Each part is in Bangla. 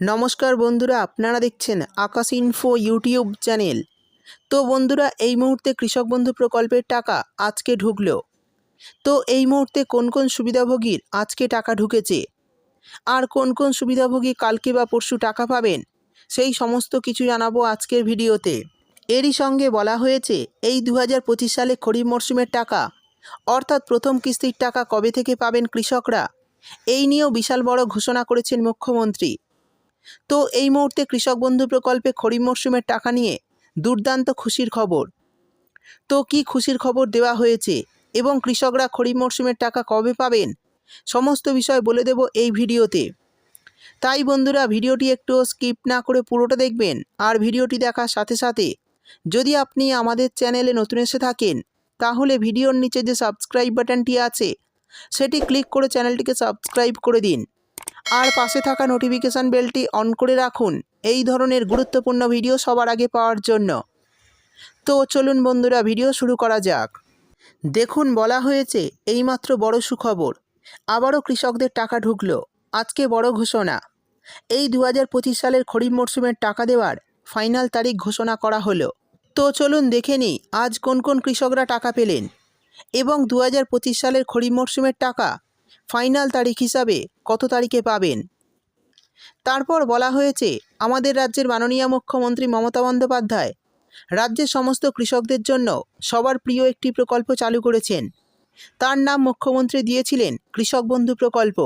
নমস্কার বন্ধুরা, আপনারা দেখছেন আকাশ ইনফো ইউটিউব চ্যানেল তো বন্ধুরা, এই মুহূর্তে কৃষক বন্ধু প্রকল্পের টাকা আজকে ঢুকলো। তো এই মুহূর্তে কোন কোন সুবিধাভোগীর আজকে টাকা ঢুকেছে? আর কোন কোন সুবিধাভোগী কালকে বা পরশু টাকা পাবেন? সেই সমস্ত কিছু জানাব আজকের ভিডিওতে। এরই সঙ্গে বলা হয়েছে, এই দু হাজার পঁচিশ সালে খরিফ মরশুমের টাকা, অর্থাৎ প্রথম কিস্তির টাকা কবে থেকে পাবেন কৃষকরা? এই নিয়েও বিশাল বড় ঘোষণা করেছেন মুখ্যমন্ত্রী। তো এই মুহূর্তে কৃষক বন্ধু প্রকল্পে খরিফ মরশুমের টাকা নিয়ে দুর্দান্ত খুশির খবর। তো কি খুশির খবর দেওয়া হয়েছে এবং কৃষকরা খরিফ মরশুমের টাকা কবে পাবেন? সমস্ত বিষয় বলে দেব এই ভিডিওতে। তাই বন্ধুরা, ভিডিওটি একটু স্কিপ না করে পুরোটা দেখবেন আর ভিডিওটি দেখার সাথে সাথে যদি আপনি আমাদের চ্যানেলে নতুন এসে থাকেন, তাহলে ভিডিওর নিচে যে সাবস্ক্রাইব বাটনটি আছে, সেটি ক্লিক করে চ্যানেলটিকে সাবস্ক্রাইব করে দিন। আর পাশে থাকা নোটিফিকেশান বেলটি অন করে রাখুন। এই ধরনের গুরুত্বপূর্ণ ভিডিও সবার আগে পাওয়ার জন্য। তো চলুন বন্ধুরা ভিডিও শুরু করা যাক। দেখুন, বলা হয়েছে, এইমাত্র বড় সুখবর। আবারও কৃষকদের টাকা ঢুকলো। আজকে বড় ঘোষণা। এই দু হাজার পঁচিশ সালের খরিফ মরশুমের টাকা দেওয়ার ফাইনাল তারিখ ঘোষণা করা হলো। তো চলুন দেখে নিই, আজ কোন কোন কৃষকরা টাকা পেলেন। এবং দু হাজার পঁচিশ সালের খরিফ মরশুমের টাকা ফাইনাল তারিখ হিসাবে কত তারিখে পাবেন? তারপর বলা হয়েছে, আমাদের রাজ্যের মাননীয় মুখ্যমন্ত্রী মমতা বন্দ্যোপাধ্যায় রাজ্যের সমস্ত কৃষকদের জন্য সবার প্রিয় একটি প্রকল্প চালু করেছেন। তার নাম মুখ্যমন্ত্রী দিয়েছিলেন কৃষক বন্ধু প্রকল্প।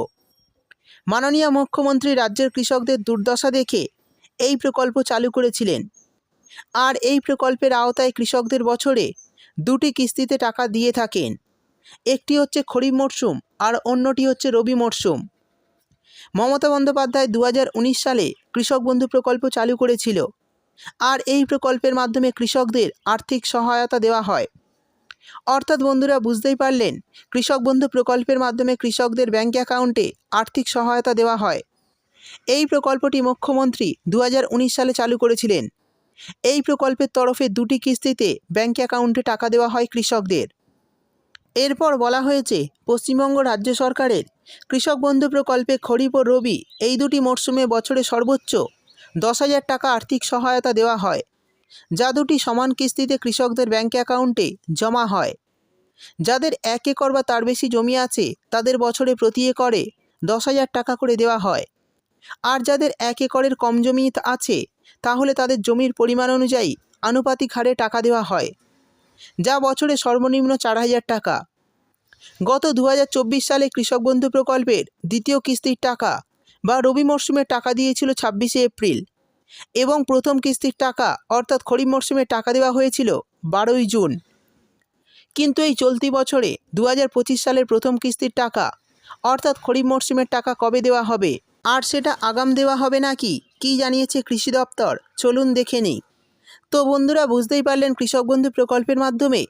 মাননীয় মুখ্যমন্ত্রী রাজ্যের কৃষকদের দুর্দশা দেখে এই প্রকল্প চালু করেছিলেন। আর এই প্রকল্পের আওতায় কৃষকদের বছরে দুটি কিস্তিতে টাকা দিয়ে থাকেন। একটি হচ্ছে খরিফ মরশুম আর অন্যটি হচ্ছে রবি মরশুম মমতা বন্দ্যোপাধ্যায় দু হাজার উনিশ সালে কৃষক বন্ধু প্রকল্প চালু করেছিল আর এই প্রকল্পের মাধ্যমে কৃষকদের আর্থিক সহায়তা দেওয়া হয়। অর্থাৎ বন্ধুরা বুঝতেই পারলেন, কৃষক বন্ধু প্রকল্পের মাধ্যমে কৃষকদের ব্যাঙ্ক অ্যাকাউন্টে আর্থিক সহায়তা দেওয়া হয়। এই প্রকল্পটি মুখ্যমন্ত্রী দু হাজার উনিশ সালে চালু করেছিলেন। এই প্রকল্পের তরফে দুটি কিস্তিতে ব্যাঙ্ক অ্যাকাউন্টে টাকা দেওয়া হয় কৃষকদের। এরপর বলা হয়েছে, পশ্চিমবঙ্গ রাজ্য সরকারের কৃষক বন্ধু প্রকল্পে খরিফ ও রবি এই দুটি মরশুমে বছরে সর্বোচ্চ দশ হাজার টাকা আর্থিক সহায়তা দেওয়া হয়, যা দুটি সমান কিস্তিতে কৃষকদের ব্যাঙ্ক অ্যাকাউন্টে জমা হয়। যাদের এক একর বা তার বেশি জমি আছে, তাদের বছরে প্রতি একরে দশ হাজার টাকা করে দেওয়া হয়। আর যাদের এক একরের কম জমি আছে, তাহলে তাদের জমির পরিমাণ অনুযায়ী আনুপাতিক হারে টাকা দেওয়া হয়। যা বছরে সর্বনিম্ন চার হাজার টাকা। গত দু হাজার চব্বিশ সালে কৃষক বন্ধু প্রকল্পের দ্বিতীয় কিস্তির টাকা বা রবি মরশুমের টাকা দিয়েছিল ছাব্বিশে এপ্রিল এবং প্রথম কিস্তির টাকা অর্থাৎ খরিফ মরশুমে টাকা দেওয়া হয়েছিল বারোই জুন। কিন্তু এই চলতি বছরে দুহাজার পঁচিশ সালের প্রথম কিস্তির টাকা অর্থাৎ খরিফ মরশুমের টাকা কবে দেওয়া হবে? আর সেটা আগাম দেওয়া হবে নাকি? কি জানিয়েছে কৃষি দপ্তর? চলুন দেখে নিই। তো বন্ধুরা বুঝতেই পারলেন কৃষক বন্ধু প্রকল্পের মাধ্যমে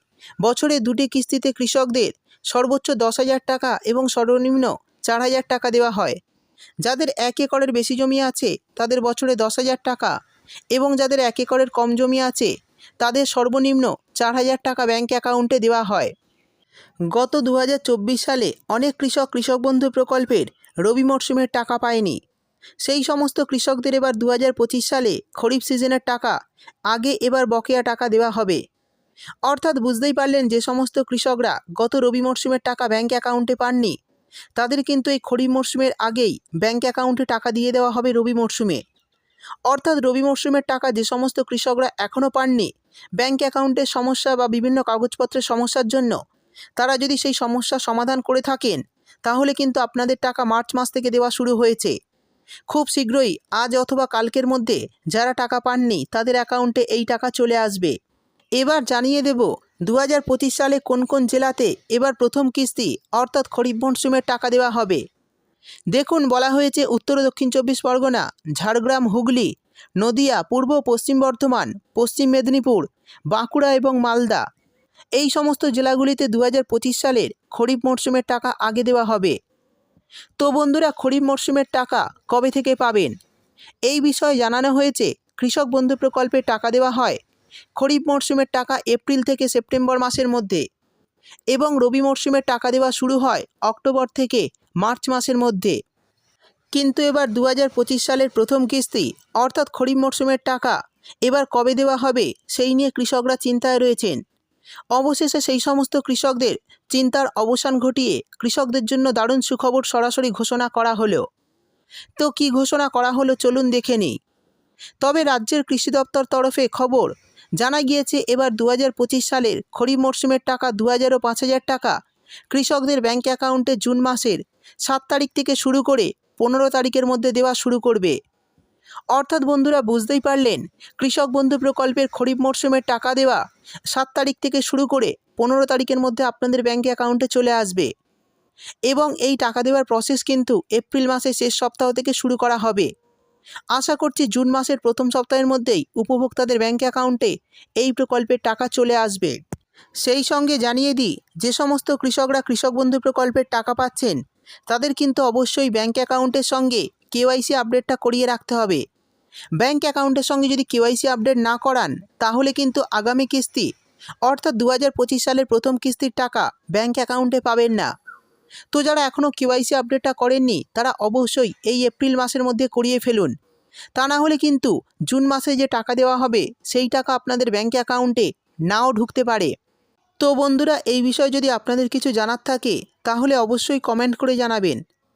বছরে দুটি কিস্তিতে কৃষকদের সর্বোচ্চ দশ হাজার টাকা এবং সর্বনিম্ন চার হাজার টাকা দেওয়া হয়। যাদের এক একরের বেশি জমি আছে, তাদের বছরে দশ হাজার টাকা এবং যাদের এক একরের কম জমি আছে, তাদের সর্বনিম্ন চার হাজার টাকা ব্যাঙ্ক অ্যাকাউন্টে দেওয়া হয়। গত দু হাজার চব্বিশ সালে অনেক কৃষক কৃষক বন্ধু প্রকল্পের রবি মরশুমের টাকা পায়নি। সেই সমস্ত কৃষকদের এবার দু হাজার পঁচিশ সালে খরিফ সিজনের টাকা, আগে এবার বকেয়া টাকা দেওয়া হবে। অর্থাৎ বুঝতেই পারলেন যে সমস্ত কৃষকরা গত রবি মরশুমের টাকা ব্যাঙ্ক অ্যাকাউন্টে পাননি। তাদের কিন্তু এই খরিফ মরশুমের আগেই ব্যাঙ্ক অ্যাকাউন্টে টাকা দিয়ে দেওয়া হবে রবি মরশুমে। অর্থাৎ রবি মরশুমের টাকা যে সমস্ত কৃষকরা এখনও পাননি ব্যাঙ্ক অ্যাকাউন্টের সমস্যা বা বিভিন্ন কাগজপত্রের সমস্যার জন্য তারা যদি সেই সমস্যার সমাধান করে থাকেন, তাহলে কিন্তু আপনাদের টাকা মার্চ মাস থেকে দেওয়া শুরু হয়েছে। খুব শীঘ্রই আজ অথবা কালকের মধ্যে যারা টাকা পাননি তাদের অ্যাকাউন্টে এই টাকা চলে আসবে। এবার জানিয়ে দেব দু হাজার পঁচিশ সালে কোন কোন জেলাতে এবার প্রথম কিস্তি অর্থাৎ খরিফ মরশুমের টাকা দেওয়া হবে? দেখুন, বলা হয়েছে উত্তর দক্ষিণ চব্বিশ পরগনা, ঝাড়গ্রাম, হুগলি, নদিয়া, পূর্ব পশ্চিম বর্ধমান, পশ্চিম মেদিনীপুর, বাঁকুড়া এবং মালদা। এই সমস্ত জেলাগুলিতে দু হাজার পঁচিশ সালের খরিফ মরশুমের টাকা আগে দেওয়া হবে। তো বন্ধুরা খরিফ মরশুমের টাকা কবে থেকে পাবেন? এই বিষয়ে জানানো হয়েছে, কৃষক বন্ধু প্রকল্পে টাকা দেওয়া হয়। খরিফ মরশুমের টাকা এপ্রিল থেকে সেপ্টেম্বর মাসের মধ্যে এবং রবি মরশুমের টাকা দেওয়া শুরু হয় অক্টোবর থেকে মার্চ মাসের মধ্যে। কিন্তু এবার দু হাজার পঁচিশ সালের প্রথম কিস্তি, অর্থাৎ খরিফ মরশুমের টাকা, এবার কবে দেওয়া হবে সেই নিয়ে কৃষকরা চিন্তায় রয়েছেন। অবশেষে সেই সমস্ত কৃষকদের চিন্তার অবসান ঘটিয়ে কৃষকদের জন্য দারুণ সুখবর সরাসরি ঘোষণা করা হলো। তো কি ঘোষণা করা হলো চলুন দেখে নিই। তবে রাজ্যের কৃষি দপ্তর তরফে খবর জানা গিয়েছে এবার দু হাজার পঁচিশ সালের খরিফ মরশুমের টাকা দু হাজার ও পাঁচ হাজার টাকা কৃষকদের ব্যাঙ্ক অ্যাকাউন্টে জুন মাসের সাত তারিখ থেকে শুরু করে পনেরো তারিখের মধ্যে দেওয়া শুরু করবে। অর্থাৎ বন্ধুরা বুঝতেই পারলেন, কৃষক বন্ধু প্রকল্পের খরিফ মরশুমের টাকা দেওয়া সাত তারিখ থেকে শুরু করে পনেরো তারিখের মধ্যে আপনাদের ব্যাঙ্ক অ্যাকাউন্টে চলে আসবে। এবং এই টাকা দেওয়ার প্রসেস কিন্তু এপ্রিল মাসের শেষ সপ্তাহ থেকে শুরু করা হবে। আশা করছি জুন মাসের প্রথম সপ্তাহের মধ্যেই উপভোক্তাদের ব্যাঙ্ক অ্যাকাউন্টে এই প্রকল্পের টাকা চলে আসবে। সেই সঙ্গে জানিয়ে দিই, যে সমস্ত কৃষকরা কৃষক বন্ধু প্রকল্পের টাকা পাচ্ছেন, তাদের কিন্তু অবশ্যই ব্যাঙ্ক অ্যাকাউন্টের সঙ্গে কেওয়াইসি আপডেটটা করিয়ে রাখতে হবে। ব্যাঙ্ক অ্যাকাউন্টের সঙ্গে যদি কেওয়াইসি আপডেট না করান, তাহলে কিন্তু আগামী কিস্তি, অর্থাৎ দু হাজার পঁচিশ সালের প্রথম কিস্তির টাকা ব্যাঙ্ক অ্যাকাউন্টে পাবেন না। তো যারা এখনও কেওয়াইসি আপডেটটা করেননি, তারা অবশ্যই এই এপ্রিল মাসের মধ্যে করিয়ে ফেলুন। তা না হলে কিন্তু জুন মাসে যে টাকা দেওয়া হবে, সেই টাকা আপনাদের ব্যাঙ্ক অ্যাকাউন্টে নাও ঢুকতে পারে। তো বন্ধুরা, এই বিষয়ে যদি আপনাদের কিছু জানার থাকে, তাহলে অবশ্যই কমেন্ট করে জানাবেন।